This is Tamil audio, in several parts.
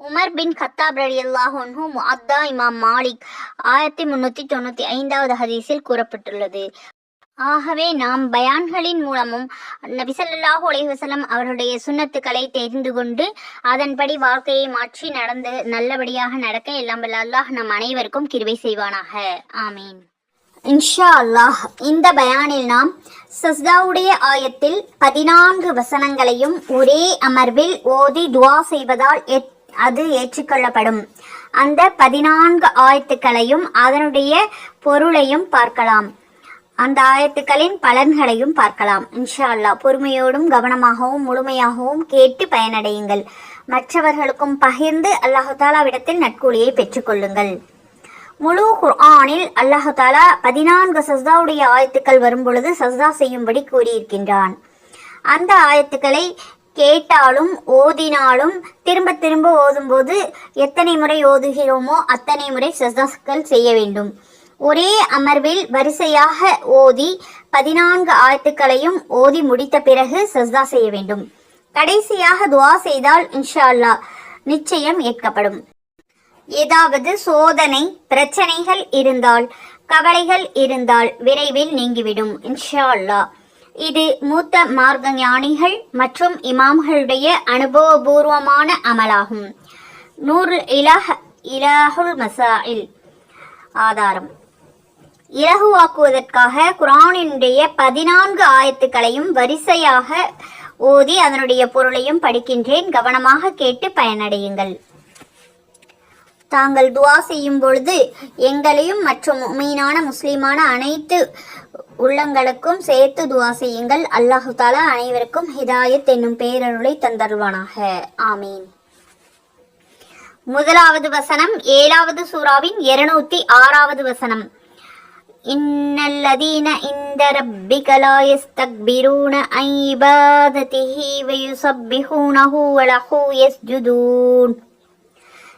உமர் பின் கத்தாப் ரலி அல்லாஹோன்ஹு முஅத்தா இமாம் மாலிக் ஆயிரத்தி முன்னூத்தி தொண்ணூத்தி ஐந்தாவது ஹதீஸில் கூறப்பட்டுள்ளது. ஆகவே நாம் பயான்களின் மூலமும் நபிசல்லாஹு அலைவசலம் அவருடைய சுண்ணத்துக்களை தெரிந்து கொண்டு அதன்படி வாழ்க்கையை மாற்றி நடந்து நல்லபடியாக நடக்க எல்லாம் அல்லாஹ் நம் அனைவருக்கும் கிருவை செய்வானாக. ஆமீன். இன்ஷா அல்லாஹ் இந்த பயானில் நாம் சஸ்தாவுடைய ஆயத்தில் பதினான்கு வசனங்களையும் ஒரே அமர்வில் ஓதி துவா செய்வதால் எத்- அது ஏற்றுக்கொள்ளப்படும். அந்த பதினான்கு ஆயத்துக்களையும் அதனுடைய பொருளையும் பார்க்கலாம். அந்த ஆயத்துக்களின் பலன்களையும் பார்க்கலாம். இன்ஷா அல்லாஹ் பொறுமையோடும் கவனமாகவும் முழுமையாகவும் கேட்டு பயனடையுங்கள். மற்றவர்களுக்கும் பகிர்ந்து அல்லாஹு விடத்தில் நட்கூலியை பெற்றுக்கொள்ளுங்கள் முழு குர்ஆனில் அல்லாஹாலா பதினான்கு சஸ்தாவுடைய ஆயத்துக்கள் வரும்பொழுது சஸ்தா செய்யும்படி கூறியிருக்கின்றான். அந்த ஆயத்துக்களை கேட்டாலும் ஓதினாலும் திரும்ப திரும்ப ஓதும்போது எத்தனை முறை ஓதுகிறோமோ அத்தனை முறை சஸ்தாக்கள் செய்ய வேண்டும். ஒரே அமர்வில் வரிசையாக ஓதி பதினான்கு ஆயத்துக்களையும் ஓதி முடித்த பிறகு சஸ்தா செய்ய வேண்டும். கடைசியாக துவா செய்தால் இன்ஷா அல்லா நிச்சயம் ஏற்கப்படும். ஏதாவது சோதனை பிரச்சனைகள் இருந்தால் கவலைகள் இருந்தால் விரைவில் நீங்கிவிடும் இன்ஷா அல்லா இது மூத்த மார்க்க ஞானிகள் மற்றும் இமாம்களுடைய அனுபவபூர்வமான அமலாகும். நூறு இலஹ் இலஹுல் மசாயில் ஆதாரம். இலகுவாக்குவதற்காக குரானினுடைய பதினான்கு ஆயத்துக்களையும் வரிசையாக ஓதி அதனுடைய பொருளையும் படிக்கின்றேன். கவனமாக கேட்டு பயனடையுங்கள். தாங்கள் துவா செய்யும் பொழுது எங்களையும் மற்றும் மீனான முஸ்லீமான அனைத்து உள்ளங்களுக்கும் சேர்த்து துவா செய்யுங்கள். அல்லாஹு தாலா அனைவருக்கும் ஹிதாயத் என்னும் பேரருளை தந்தருவானாக ஆமீன். முதலாவது வசனம் ஏழாவது சூறாவின் இருநூத்தி ஆறாவது வசனம். இன்னல்லதீன இந்த ரப்பிக லா யஸ்தக்பிரூன அன் வலஹு யஸ்ஜுதூன்.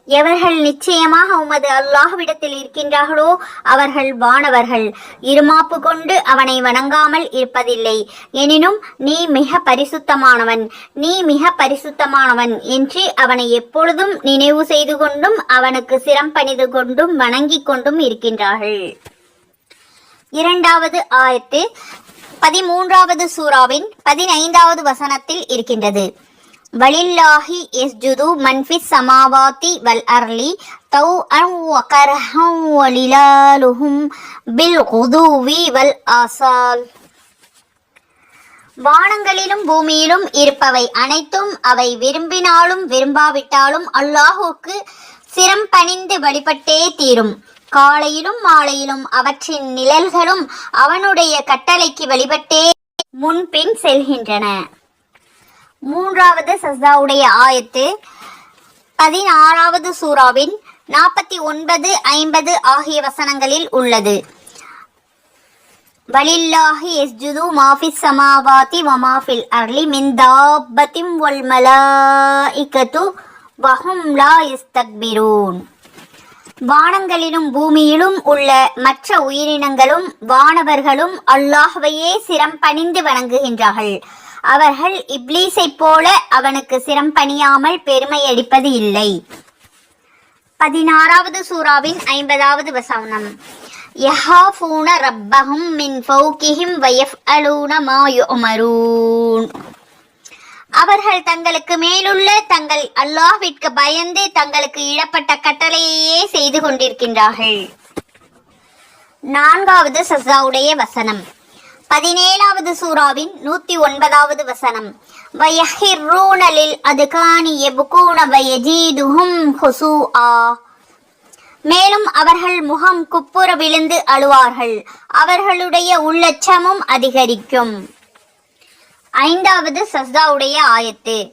எவர்கள் நிச்சயமாக உமது அல்லாஹ்விடத்தில் இருக்கின்றார்களோ அவர்கள் வானவர்கள். இருமாப்பு கொண்டு அவனை வணங்காமல் இருப்பதில்லை. எனினும் நீ மிக பரிசுத்தமானவன். நீ மிக பரிசுத்தமானவன் என்று அவனை எப்பொழுதும் நினைவு செய்து கொண்டும் அவனுக்கு சிரம் பணிந்து கொண்டும் வணங்கிக் கொண்டும் இருக்கின்றார்கள். இரண்டாவது ஆயத்து பதிமூன்றாவது சூறாவின் பதினைந்தாவது வசனத்தில் இருக்கின்றது. வலில்லாஹி எஸ்ஜுது மன்ஃபிஸ் சமாவாத்தி வல் அர்லி தௌ அன் வகர்ஹம் வலிலாலுஹும் பில் குதுவி வல் ஆசால். வானங்களிலும் பூமியிலும் இருப்பவை அனைத்தும் அவை விரும்பினாலும் விரும்பாவிட்டாலும் அல்லாஹுக்கு சிரம் பணிந்து வழிபட்டே தீரும். காலையிலும் மாலையிலும் அவற்றின் நிழல்களும் அவனுடைய கட்டளைக்கு வழிபட்டே முன்பின் செல்கின்றன. மூன்றாவது சஸ்தாவுடைய ஆயத்து பதினாறாவது சூறாவின் நாற்பத்தி ஒன்பது ஐம்பது ஆகிய வசனங்களில் உள்ளது. வலில்லாஹி எஸ்ஜுது மாஃபிஸ் சமாவாதி வமாஃபில் அர்லி மின் தாப்பத்திம் வல் மலாஇகத்து வஹும் லா இஸ்தக்பிரூன் வானங்களிலும் பூமியிலும் உள்ள மற்ற உயிரினங்களும் வானவர்களும் அல்லாஹ்வையே சிரம் பணிந்து வணங்குகின்றார்கள். அவர்கள் இப்லீஸைப் போல அவனுக்கு சிரம் பணியாமல் பெருமை அடிப்பது இல்லை. பதினாறாவது சூறாவின் ஐம்பதாவது வசனம். யஹாஃபூன ரப்பஹும் மின் ஃபௌகிஹிம் வயஃப்அலூன மா யுஅமரூன். அவர்கள் தங்களுக்கு மேலுள்ள தங்கள் அல்லாஹ்விற்கு பயந்து தங்களுக்கு இடப்பட்ட கட்டளையே செய்து கொண்டிருக்கின்றார்கள். நான்காவது சசாவுடைய வசனம். பதினேழாவது சூறாவின் நூத்தி ஒன்பதாவது வசனம். வயஹிர்ரூனலில் அதுகானி எபுகூன வயஜீதுஹும் ஹுசூஆ. மேலும் அவர்கள் முகம் குப்புற விழுந்து அழுவார்கள். அவர்களுடைய உள்ளச்சமும் அதிகரிக்கும். ஐந்தாவது சஸ்தாவுடைய ஆயத்து.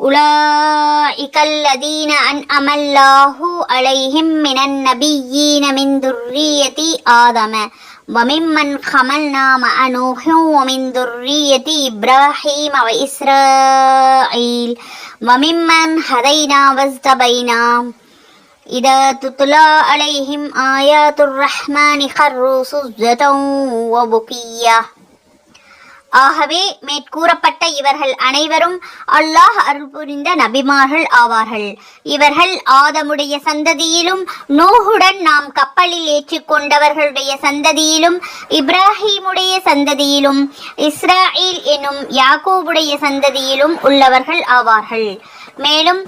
உலாஇகல்லதீன அன் அமல்லாஹு அலைஹிம் மினன் நபியீன மின் துர்ரியதி ஆதம. وممن حملنا مع نوح ومن ذرية إبراهيم وإسرائيل وممن هدينا واجتبينا. إذا تتلى عليهم آيات الرحمن خروا سجدا وبكيا ஆகவே மேற்கூறப்பட்ட இவர்கள் அனைவரும் அல்லாஹ் அருள் புரிந்த நபிமார்கள் ஆவார்கள். இவர்கள் ஆதமுடைய சந்ததியிலும் நூஹுடன் நாம் கப்பலில் ஏற்றிக்கொண்டவர்களுடைய சந்ததியிலும் இப்ராஹீமுடைய சந்ததியிலும் இஸ்ராயில் எனும் யாகூபுடைய சந்ததியிலும் உள்ளவர்கள் ஆவார்கள். மேலும்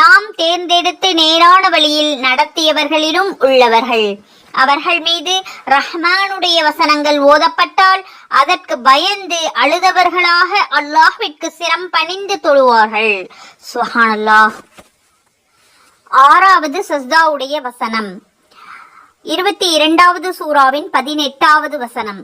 நாம் தேர்ந்தெடுத்து நேரான வழியில் நடத்தியவர்களிலும் உள்ளவர்கள். அவர்கள் மீது ரஹ்மானுடைய வசனங்கள் ஓதப்பட்டால் அதற்கு பயந்து அழுதவர்களாக அல்லாஹ்விற்கு சிரம் பணிந்து தொழுவார்கள். சுஹானல்லாஹ். ஆறாவது சஸ்தாவுடைய வசனம். இருபத்தி இரண்டாவது சூறாவின் பதினெட்டாவது வசனம்.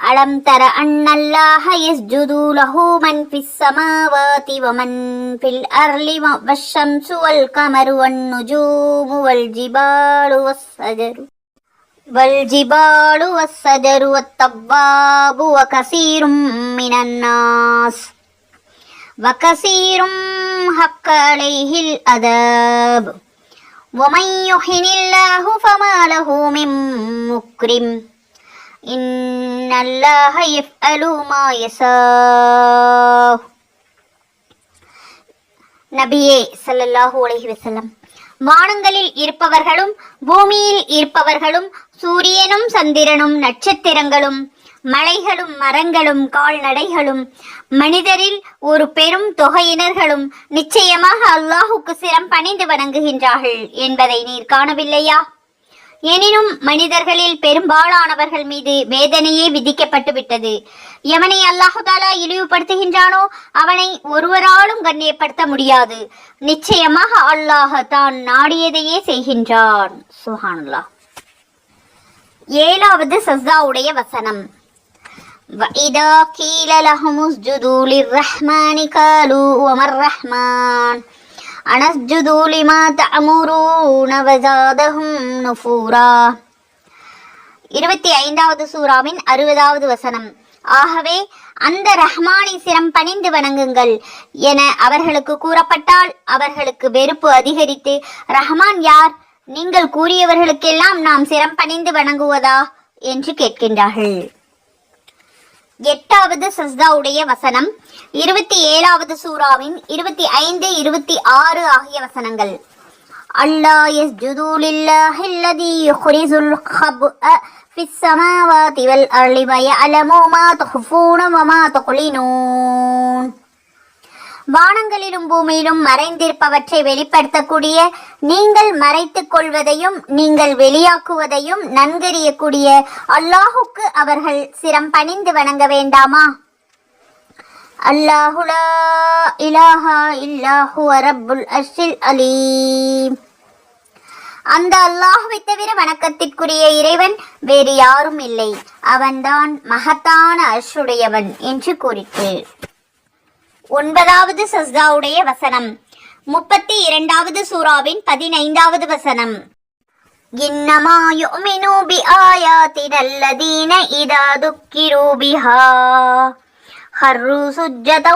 அலம் தர அண்ணல்லாஹ யஸ்ஜுது லஹு மன் ஃபிஸ் ஸமாவாதி வமன் ஃபில் அர்லி வஷ்ஷம்சு வல் கமரு வன் நுஜூமு வல் ஜிபாலு வஸ்ஸஜரு والجبال والسدر والطباب وكثير من الناس. وكثير حق عليه الأداب. ومن يحن الله فما له من مكرم. إن الله يفعل ما يشاء. صلى الله عليه وسلم. வானங்களில் இருப்பவர்களும் பூமியில் இருப்பவர்களும் சூரியனும் சந்திரனும் நட்சத்திரங்களும் மலைகளும் மரங்களும் கால்நடைகளும் மனிதரில் ஒரு பெரும் தொகையினர்களும் நிச்சயமாக அல்லாஹுக்கு சிரம் பணிந்து வணங்குகின்றார்கள் என்பதை நீர் காணவில்லையா? எனினும் மனிதர்களில் பெரும்பாலானவர்கள் மீது வேதனையே விதிக்கப்பட்டு விட்டது எவனை அல்லாஹு தாலா இழிவுபடுத்துகின்றானோ அவனை ஒருவராலும் கண்ணியப்படுத்த முடியாது நிச்சயமாக அல்லாஹ் தான் நாடியதையே செய்கின்றான் சுஹானுல்லாஹ் ஏழாவது சஸ்தாவுடைய வசனம் وَإِذَا قِيلَ لَهُمُ اسْجُدُوا لِلرَّحْمَنِ قَالُوا وَمَا الرَّحْمَنُ அனஸ்ஜுது லிமா தமுரூன வசாதஹும் நுஃபூரா இருபத்தி ஐந்தாவது சூறாவின் அறுபதாவது வசனம் ஆகவே அந்த ரஹ்மானை சிரம் பணிந்து வணங்குங்கள் என அவர்களுக்கு கூறப்பட்டால் அவர்களுக்கு வெறுப்பு அதிகரித்து ரஹ்மான் யார் நீங்கள் கூறியவர்களுக்கெல்லாம் நாம் சிரம் பணிந்து வணங்குவதா என்று கேட்கின்றார்கள் எட்டாவது சஸ்தாவுடைய வசனம் இருபத்தி ஏழாவது சூறாவின் இருபத்தி ஐந்து இருபத்தி ஆறு ஆகிய வசனங்கள். அல்லா யஸ்ஜுது லில்லாஹி அல்லதி யுக்ரிஜுல் ஹப்அ ஃபிஸ் ஸமாவாதி வல் அர்லி வயஅலமு மா துஃபூன வமா துக்லினூன் வானங்களிலும் பூமியிலும் மறைந்திருப்பவற்றை வெளிப்படுத்தக்கூடிய நீங்கள் மறைத்துக் கொள்வதையும் நீங்கள் வெளியாக்குவதையும் நன்கறியக்கூடிய அல்லாஹுக்கு அவர்கள் சிரம் பணிந்து வணங்க வேண்டாமா? அல்லாஹுலா இலாஹா இல்லாஹு ரப்புல் அஷில் அலீம். அந்த அல்லாஹுவை தவிர வணக்கத்திற்குரிய இறைவன் வேறு யாரும் இல்லை. அவன்தான் மகத்தான அர்ஷுடையவன் என்று கூறிட்டு. ஒன்பதாவது சஸ்தாவுடைய வசனம் முப்பத்தி இரண்டாவது சூறாவின் பதினைந்தாவது வசனம் இன்னமா யுமினு பி ஆயாத்தின அல்லதீன இதா துக்கிரு பிஹா خروا سجدا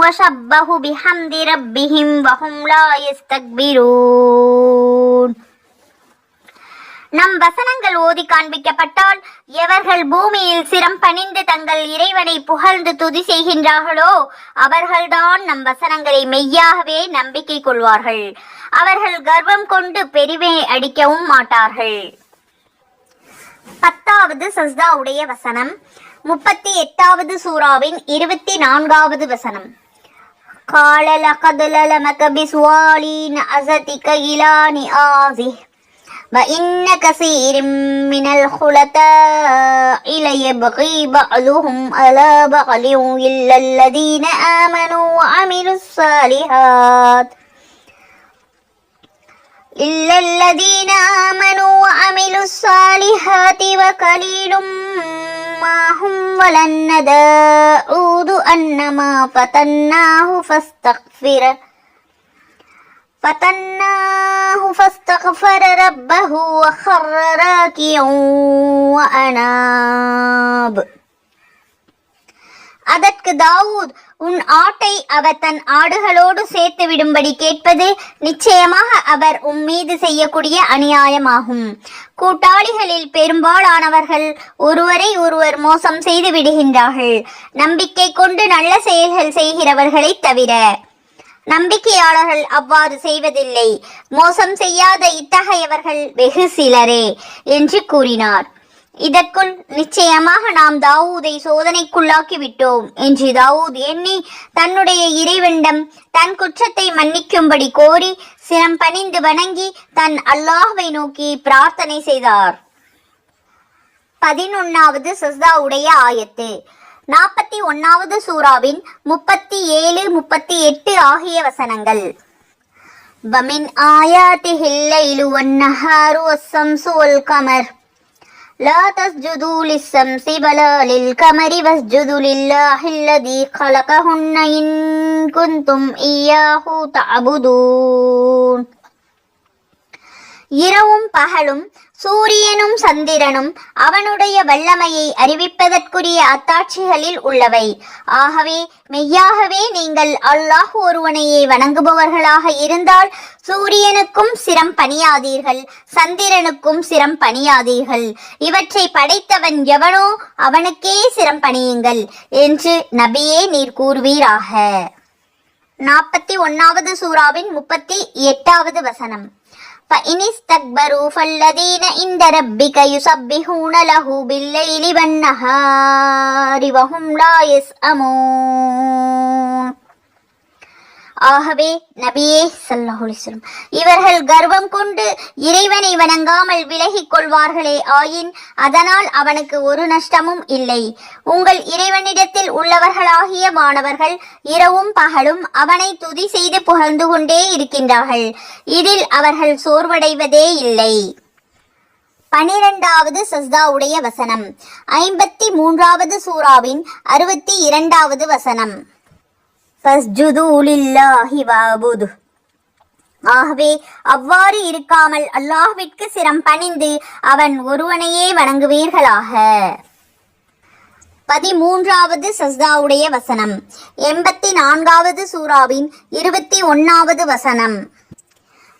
وشبهوا بحمد ربهم وهم لا يستكبرون நம் வசனங்கள் ஓதி காண்பிக்கப்பட்டால் எவர்கள் பூமியில் சிரம் பணிந்து தங்கள் இறைவனை புகழ்ந்து துதி செய்கின்றார்களோ அவர்கள்தான் நம் வசனங்களை மெய்யாகவே நம்பிக்கை கொள்வார்கள் அவர்கள் கர்வம் கொண்டு பெருமை அடிக்கவும் மாட்டார்கள் பத்தாவது சஸ்தாவுடைய வசனம் முப்பத்தி எட்டாவது சூறாவின் இருபத்தி நான்காவது வசனம் قال لقد للمك بسوالي نعزتك إلى نآزه وإن كثير من الخلطاء ليبغي بعضهم على بعض إلا الذين آمنوا وعملوا الصالحات. إلا الذين آمنوا وعملوا الصالحات وقليل ما هم ولن داود أنما فتناه فاستغفر فتناه فاستغفر ربه وخر راكعا وأناب அதற்கு தாவூத் உன் ஆட்டை அவர் தன் ஆடுகளோடு சேர்த்து விடும்படி கேட்பது நிச்சயமாக அவர் உம் மீது செய்யக்கூடிய அநியாயமாகும் கூட்டாளிகளில் பெரும்பாலானவர்கள் ஒருவரை ஒருவர் மோசம் செய்து விடுகின்றார்கள் நம்பிக்கை கொண்டு நல்ல செயல்கள் செய்கிறவர்களை தவிர நம்பிக்கையாளர்கள் அவ்வாறு செய்வதில்லை. மோசம் செய்யாத இத்தகையவர்கள் வெகு சிலரே என்று கூறினார். இதற்குள் நிச்சயமாக நாம் தாவூதை சோதனைக்குள்ளாக்கி விட்டோம் என்று தாவூத் எண்ணி தன்னுடைய இறைவனிடம் தன் குற்றத்தை மன்னிக்கும்படி கோரி சிரம் பணிந்து வணங்கி தன் அல்லாஹ்வை நோக்கி பிரார்த்தனை செய்தார். பதினொன்னாவது சஸ்தாவுடைய ஆயத்து. நாற்பத்தி ஒன்னாவது சூறாவின் முப்பத்தி ஏழு முப்பத்தி எட்டு ஆகிய வசனங்கள் ومن آياته الليل والنهار والشمس والقمر لا تسجدوا للشمس ولا للقمر واسجدوا لله الذي خلقهن إن كنتم إياه تعبدون இரவும் பகலும் சூரியனும் சந்திரனும் அவனுடைய வல்லமையை அறிவிப்பதற்குரிய அத்தாட்சிகளில் உள்ளவை. ஆகவே மெய்யாகவே நீங்கள் அல்லாஹ் ஒருவனையே வணங்குபவர்களாக இருந்தால் சூரியனுக்கும் சிரம் பணியாதீர்கள் சந்திரனுக்கும் சிரம் பணியாதீர்கள். இவற்றை படைத்தவன் எவனோ அவனுக்கே சிரம் பணியுங்கள் என்று நபியே நீர் கூறுவீராக. நாற்பத்தி ஒன்னாவது சூறாவின் முப்பத்தி எட்டாவது வசனம். فإن استكبروا فالذين عند ربك يسبحون له بالليل والنهار وهم لا يسأمون ஆகவே நபியே ஸல்லல்லாஹு இவர்கள் கர்வம் கொண்டு இறைவனை வணங்காமல் விலகிக் கொள்வார்களே ஆயின் அதனால் அவனுக்கு ஒரு நஷ்டமும் இல்லை. உங்கள் இறைவனிடத்தில் உள்ளவர்களாகிய மாணவர்கள் இரவும் பகலும் அவனை துதி செய்து புகழ்ந்து கொண்டே இருக்கின்றார்கள். இதில் அவர்கள் சோர்வடைவதே இல்லை. பனிரெண்டாவது சஸ்தாவுடைய வசனம் ஐம்பத்தி மூன்றாவது சூறாவின் அறுபத்தி இரண்டாவது வசனம். ஃபஸ்ஜுது லில்லாஹி வஅபுது ஆகவே அவ்வாறு இருக்காமல் அல்லாஹ்விற்கு சிரம் பணிந்து அவன் ஒருவனையே வணங்குவீர்களாக பதிமூன்றாவது சஸ்தாவுடைய வசனம் எண்பத்தி நான்காவது சூறாவின் இருபத்தி ஒன்னாவது வசனம்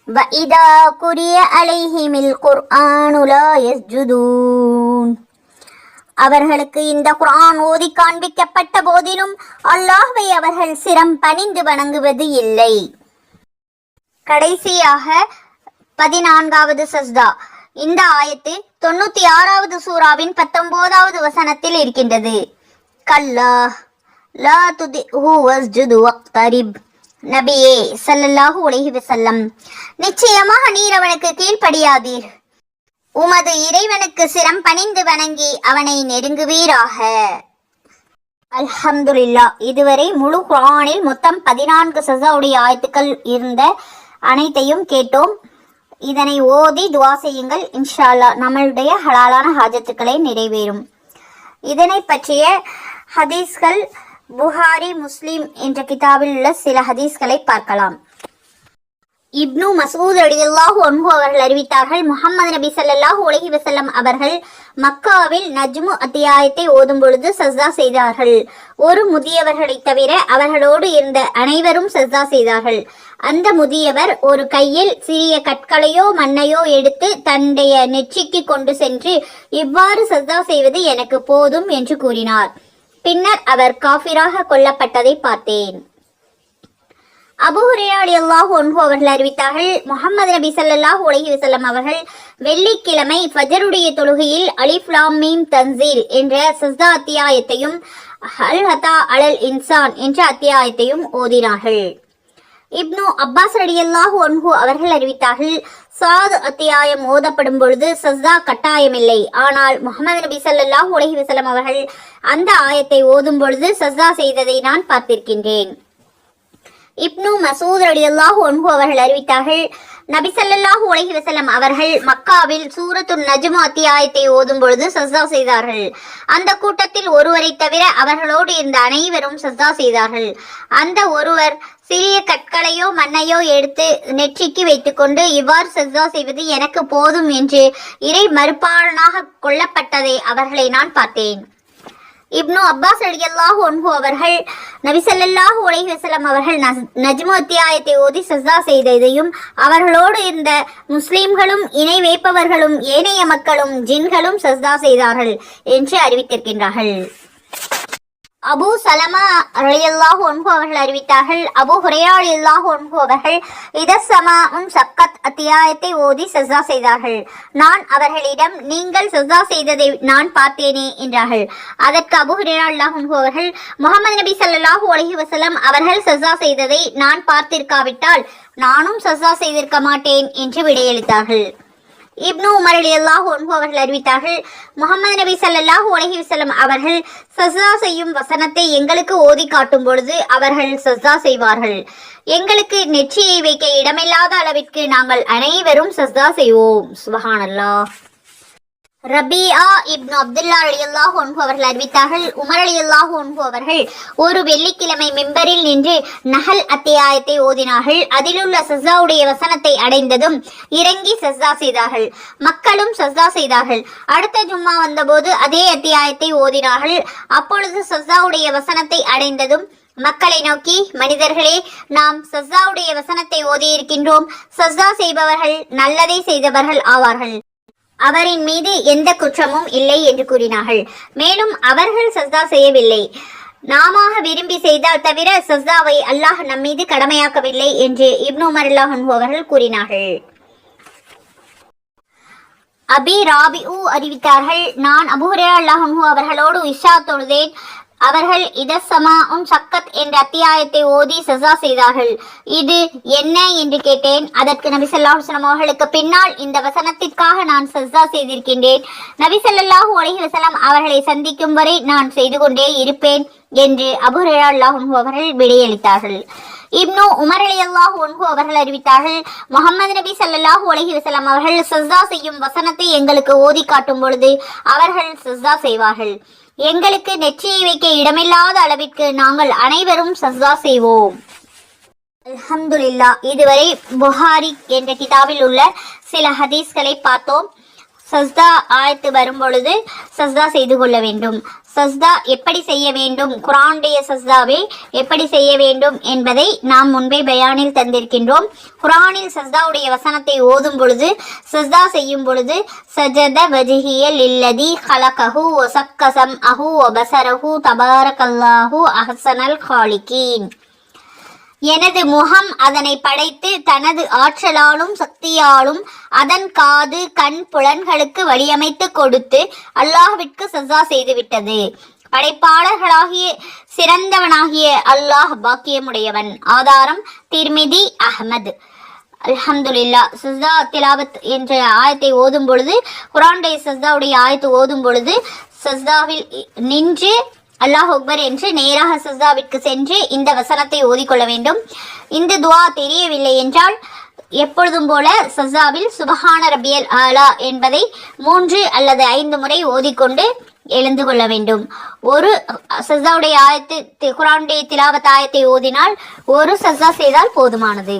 وَإِذَا قُرِئَ عَلَيْهِمُ الْقُرْآنُ لَا يَسْجُدُونَ அவர்களுக்கு இந்த குர்ஆன் ஓதி காண்பிக்கப்பட்ட போதிலும் அல்லாஹ்வை அவர்கள் சிரம் பணிந்து வணங்குவது இல்லை. கடைசியாக பதினான்காவது சஸ்தா இந்த ஆயத்து தொண்ணூத்தி ஆறாவது சூறாவின் பத்தொன்பதாவது வசனத்தில் இருக்கின்றது. கல்லா லா துதி வஸ்ஜுது வக்தரிப். நபியே சல்லல்லாஹு உலகி வசல்லம் நிச்சயமாக நீர் அவனுக்கு கீழ்ப்படியாதீர். உமது இறைவனுக்கு சிரம் பணிந்து வணங்கி அவனை நெருங்குவீராக. அல்ஹம்துல்லா இதுவரை முழு குரானில் மொத்தம் பதினான்கு சசாவுடைய ஆயத்துக்கள் இருந்த அனைத்தையும் கேட்டோம். இதனை ஓதி துவா செய்யுங்கள். இன்ஷா நம்மளுடைய ஹலாலான ஹாஜத்துக்களை நிறைவேறும். இதனை பற்றிய ஹதீஸ்கள் புகாரி முஸ்லீம் என்ற கிதாபில் உள்ள சில ஹதீஸ்களை பார்க்கலாம். இப்னு மசூத் ரலியல்லாஹு அன்ஹு அவர்கள் அறிவித்தார்கள் முகமது நபி சல்லாஹு உலகி வசல்லம் அவர்கள் மக்காவில் நஜ்மு அத்தியாயத்தை ஓதும் பொழுது சஸ்தா செய்தார்கள். ஒரு முதியவர்களை தவிர அவர்களோடு இருந்த அனைவரும் சஸ்தா செய்தார்கள். அந்த முதியவர் ஒரு கையில் சிறிய கற்களையோ மண்ணையோ எடுத்து தன்னுடைய நெற்றிக்கு கொண்டு சென்று இவ்வாறு சஸ்தா செய்வது எனக்கு போதும் என்று கூறினார். பின்னர் அவர் காஃபிராக கொல்லப்பட்டதை பார்த்தேன். அபு அல்லாஹ் ரலியல்லாஹு அவர்கள் அறிவித்தார்கள் முகமது நபி சல்லாஹ் உலகி வசல்லம் அவர்கள் வெள்ளிக்கிழமை ஃபஜருடைய தொழுகையில் அலிஃப்லாம் மீம் தன்சீல் என்ற சஸ்தா அத்தியாயத்தையும் அல் ஹதா அலல் இன்சான் என்ற அத்தியாயத்தையும் ஓதினார்கள். இப்னு அப்பாஸ் ரடியல்லாஹு அன்ஹு அவர்கள் அறிவித்தார்கள் சாது அத்தியாயம் ஓதப்படும் பொழுது சஸ்தா கட்டாயமில்லை. ஆனால் முகமது நபி ஸல்லல்லாஹு உலகி வசலம் அவர்கள் அந்த ஆயத்தை ஓதும் பொழுது சஸ்தா செய்ததை நான் பார்த்திருக்கின்றேன். இப்னு மசூத் அல்லாஹ் ஒன்பு அவர்கள் அறிவித்தார்கள் நபி ஸல்லல்லாஹு அலைஹி அவர்கள் மக்காவில் சூரத்துன் நஜ்மு அத்தியாயத்தை ஓதும் பொழுது சஸ்தா செய்தார்கள். அந்த கூட்டத்தில் ஒருவரை தவிர அவர்களோடு இருந்த அனைவரும் சஸ்தா செய்தார்கள். அந்த ஒருவர் சிறிய கற்களையோ மண்ணையோ எடுத்து நெற்றிக்கு வைத்துக்கொண்டு இவ்வாறு சஸ்தா செய்வது எனக்கு போதும் என்று இறை மறுப்பாளனாக கொல்லப்பட்டதை அவர்களை நான் பார்த்தேன். இப்னு அப்பாஸ் ரலியல்லாஹு அன்ஹு அவர்கள் நபிசல்லாஹு ஸல்லல்லாஹு அலைஹி அவர்கள் நஜ்மு அத்தியாயத்தை ஓதி சஸ்தா செய்ததையும் அவர்களோடு இருந்த முஸ்லீம்களும் இணை வைப்பவர்களும் ஏனைய மக்களும் ஜின்களும் சஸ்தா செய்தார்கள் என்று அறிவித்திருக்கின்றார்கள். அபு சலமா ரலியல்லாஹு ஒன்பு அவர்கள் அறிவித்தார்கள். அபு ஹுரைரா ரலியல்லாஹு அன்ஹு அவர்கள் இதசமா உன் சக்கத் அத்தியாயத்தை ஓதி சஸ்தா செய்தார்கள். நான் அவர்களிடம் நீங்கள் சஸ்தா செய்ததை நான் பார்த்தேனே என்றார்கள். அதற்கு அபு ஹுரைரா அல்லாஹ் அன்ஹு அவர்கள் முகமது நபி சல்லாஹூ அலஹி வசலம் அவர்கள் சஸ்தா செய்ததை நான் பார்த்திருக்காவிட்டால் நானும் சஸ்தா செய்திருக்க மாட்டேன் என்று விடையளித்தார்கள். இப்னு உமர் அலியல்லாஹு அன்ஹு அவர்கள் அறிவித்தார்கள் முகமது நபி ஸல்லல்லாஹு அலைஹி வசலம் அவர்கள் சஸ்தா செய்யும் வசனத்தை எங்களுக்கு ஓதி காட்டும் பொழுது அவர்கள் சஸ்தா செய்வார்கள். எங்களுக்கு நெற்றியை வைக்க இடமில்லாத அளவிற்கு நாங்கள் அனைவரும் சஸ்தா செய்வோம். சுபஹானல்லா ரபியா இப்னு அப்துல்லா அலியல்லாஹு அன்ஹு அவர்கள் அறிவித்தார்கள். உமர் அலியல்லாஹு அன்ஹு அவர்கள் ஒரு வெள்ளிக்கிழமை மெம்பரில் நின்று நகல் அத்தியாயத்தை ஓதினார்கள். அதிலுள்ள சஸ்தாவுடைய வசனத்தை அடைந்ததும் இறங்கி சஸ்தா செய்தார்கள். மக்களும் சஸ்தா செய்தார்கள். அடுத்த ஜும்மா வந்தபோது அதே அத்தியாயத்தை ஓதினார்கள். அப்பொழுது சஸ்தாவுடைய வசனத்தை அடைந்ததும் மக்களை நோக்கி மனிதர்களே நாம் சஸ்தாவுடைய வசனத்தை ஓதியிருக்கின்றோம். சஸ்தா செய்பவர்கள் நல்லதை செய்தவர்கள் ஆவார்கள். அவரின் மீது எந்த குற்றமும் இல்லை என்று கூறினார்கள். மேலும் அவர்கள் சஸ்தா செய்யவில்லை. நாம விரும்பி செய்தால் தவிர சஸ்தாவை அல்லாஹ் நம் மீது கடமையாக்கவில்லை என்று இப்னு உமர் அவர்கள் கூறினார்கள். அபி ராபிஉ அறிவித்தார்கள். நான் அபுஹரே அல்லாஹு அவர்களோடு இஷா தொழுதேன். அவர்கள் இதசமா உன் சக்கத் என்ற அத்தியாயத்தை ஓதி சசா செய்தார்கள். இது என்ன? என்று கேட்டேன். அதற்கு நபி ஸல்லல்லாஹு அவர்களுக்கு பின்னால் இந்த வசனத்திற்காக நான் சசா செய்திருக்கின்றேன். நபி ஸல்லல்லாஹு அலைஹி அவர்களை சந்திக்கும் வரை நான் செய்து கொண்டே இருப்பேன் என்று அபுஹரே அல்லாஹு அவர்கள் விடையளித்தார்கள் இப்னு உமர் அலியல்லாஹு அன்ஹு அவர்கள் அறிவித்தார்கள் முகமது நபி சல்லாஹூ அலஹி வஸல்லம் அவர்கள் சஸ்தா செய்யும் வசனத்தை எங்களுக்கு ஓதி காட்டும் பொழுது அவர்கள் சஸ்தா செய்வார்கள். எங்களுக்கு நெற்றியை வைக்க இடமில்லாத அளவிற்கு நாங்கள் அனைவரும் சஸ்தா செய்வோம். அல்ஹம்துல்லா இதுவரை புகாரி என்ற கிதாபில் உள்ள சில ஹதீஸ்களை பார்த்தோம். சஸ்தா ஆயத்து வரும் பொழுது சஸ்தா செய்து கொள்ள வேண்டும். சஸ்தா எப்படி செய்ய வேண்டும்? குரானுடைய சஸ்தாவை எப்படி செய்ய வேண்டும் என்பதை நாம் முன்பே பயானில் தந்திருக்கின்றோம். குரானில் சஸ்தாவுடைய வசனத்தை ஓதும் பொழுது சஸ்தா செய்யும் பொழுது சஜத வஜிஹியல் இல்லதி ஹலகஹு ஒசக்கசம் அஹு ஒபசரஹு தபாரகல்லாஹு அஹசனல் ஹாலிகீன் எனது முகம் அதனை படைத்து தனது ஆற்றலாலும் சக்தியாலும் அதன் காது கண் புலன்களுக்கு வழியமைத்து கொடுத்து அல்லாஹ்விற்கு சஜா செய்துவிட்டது. படைப்பாளர்களாகிய சிறந்தவனாகிய அல்லாஹ் பாக்கியமுடையவன். ஆதாரம் திர்மிதி அஹ்மது. அல்ஹம்துலில்லா. சஸ்தா திலாவத் என்ற ஆயத்தை ஓதும் பொழுது குரானுடைய சஸ்தாவுடைய ஆயத்தை ஓதும் பொழுது சஸ்தாவில் நின்று அல்லாஹ் அக்பர் என்று நேராக சஸ்தாவிற்கு சென்று இந்த வசனத்தை ஓதிக்கொள்ள வேண்டும். இந்த துவா தெரியவில்லை என்றால் எப்பொழுதும் போல சஸ்தாவில் சுபஹான ரபியல் ஆலா என்பதை மூன்று அல்லது ஐந்து முறை ஓதிக்கொண்டு எழுந்து கொள்ள வேண்டும். ஒரு சஸ்தாவுடைய ஆயத்து குரானுடைய திலாவத் ஆயத்தை ஓதினால் ஒரு சஸ்தா செய்தால் போதுமானது.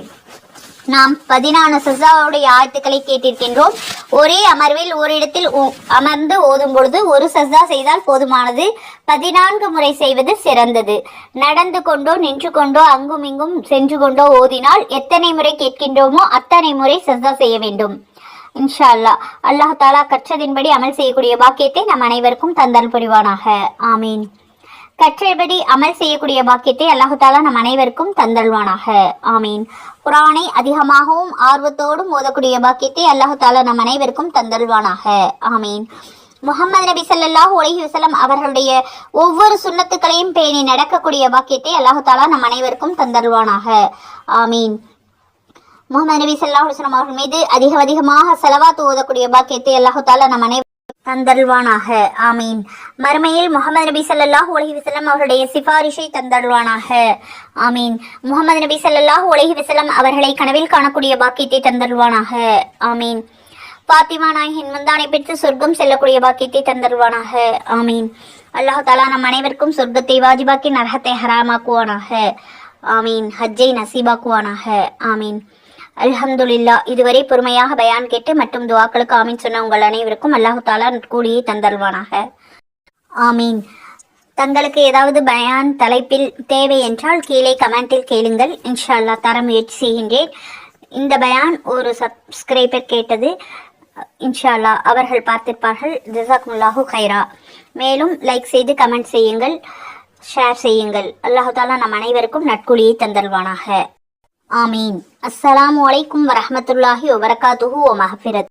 நாம் பதினான சசாவுடைய ஆழ்த்துக்களை கேட்டிருக்கின்றோம். ஒரே அமர்வில் ஓரிடத்தில் உ- அமர்ந்து ஓதும் பொழுது ஒரு சசா செய்தால் போதுமானது. பதினான்கு முறை செய்வது சிறந்தது. நடந்து கொண்டோ நின்று கொண்டோ அங்கும் இங்கும் சென்று கொண்டோ ஓதினால் எத்தனை முறை கேட்கின்றோமோ அத்தனை முறை சசா செய்ய வேண்டும். இன்ஷா அல்லா அல்லாஹ் தாலா கற்றதின்படி அமல் செய்யக்கூடிய பாக்கியத்தை நம் அனைவருக்கும் தந்தல் புரிவானாக. ஆமீன். கற்றபடி அமல் செய்யக்கூடிய பாக்கியத்தை அல்லாஹு தாலா நம் அனைவருக்கும் தந்தல்வானாக ஆமீன். குரானை அதிகமாகவும் ஆர்வத்தோடும் ஓதக்கூடிய பாக்கியத்தை அல்லாஹு தாலா நம் அனைவருக்கும் தந்தல்வானாக ஆமீன். முகமது நபி சல்லாஹூ உலகி வசலம் அவர்களுடைய ஒவ்வொரு சுண்ணத்துக்களையும் பேணி நடக்கக்கூடிய பாக்கியத்தை அல்லாஹு தாலா நம் அனைவருக்கும் தந்தருவானாக ஆமீன். முகமது நபி ஸல்லல்லாஹு அலைஹி அவர்கள் மீது அதிக அதிகமாக செலவாத்து ஓதக்கூடிய பாக்கியத்தை அல்லாஹு தாலா நம் அனைவரும் தந்தருள்வானாக. ஆமீன். மறுமையில் முகமது நபி சல்லாஹ் உலகி வஸல்லம் அவருடைய சிபாரிஷை தந்தருள்வானாக. ஆமீன். முகமது நபி சல்லாஹ் உலகி வஸல்லம் அவர்களை கனவில் காணக்கூடிய பாக்கியத்தை தந்தருள்வானாக. ஆமீன். பாத்திமா நாயகின் முந்தானை பெற்று சொர்க்கம் செல்லக்கூடிய பாக்கியத்தை தந்தருள்வானாக. ஆமீன். அல்லாஹ் தாலா நம் அனைவருக்கும் சொர்க்கத்தை வாஜிபாக்கி நரகத்தை ஹராமாக்குவானாக. ஆமீன். ஹஜ்ஜை நசீபாக்குவானாக. ஆமீன். அல்ஹம்துலில்லா இதுவரை பொறுமையாக பயான் கேட்டு மற்றும் துவாக்களுக்கு ஆமீன் சொன்ன உங்கள் அனைவருக்கும் அல்லாஹு தாலா கூலியை தந்தல்வானாக ஆமீன். தங்களுக்கு ஏதாவது பயான் தலைப்பில் தேவை என்றால் கீழே கமெண்டில் கேளுங்கள். இன்ஷா அல்லாஹ் தர முயற்சி செய்கின்றேன். இந்த பயான் ஒரு சப்ஸ்கிரைபர் கேட்டது இன்ஷா அவர்கள் பார்த்திருப்பார்கள். ஜசாக்முல்லாஹு ஹைரா மேலும் லைக் செய்து கமெண்ட் செய்யுங்கள் ஷேர் செய்யுங்கள். அல்லாஹு தாலா நம் அனைவருக்கும் நட்குழியை தந்தல்வானாக ஆமீன். அஸ்ஸலாமு அலைக்கும் வரமத்துல்லாஹி வபரகாத்துஹு ஓ மஹபிரத்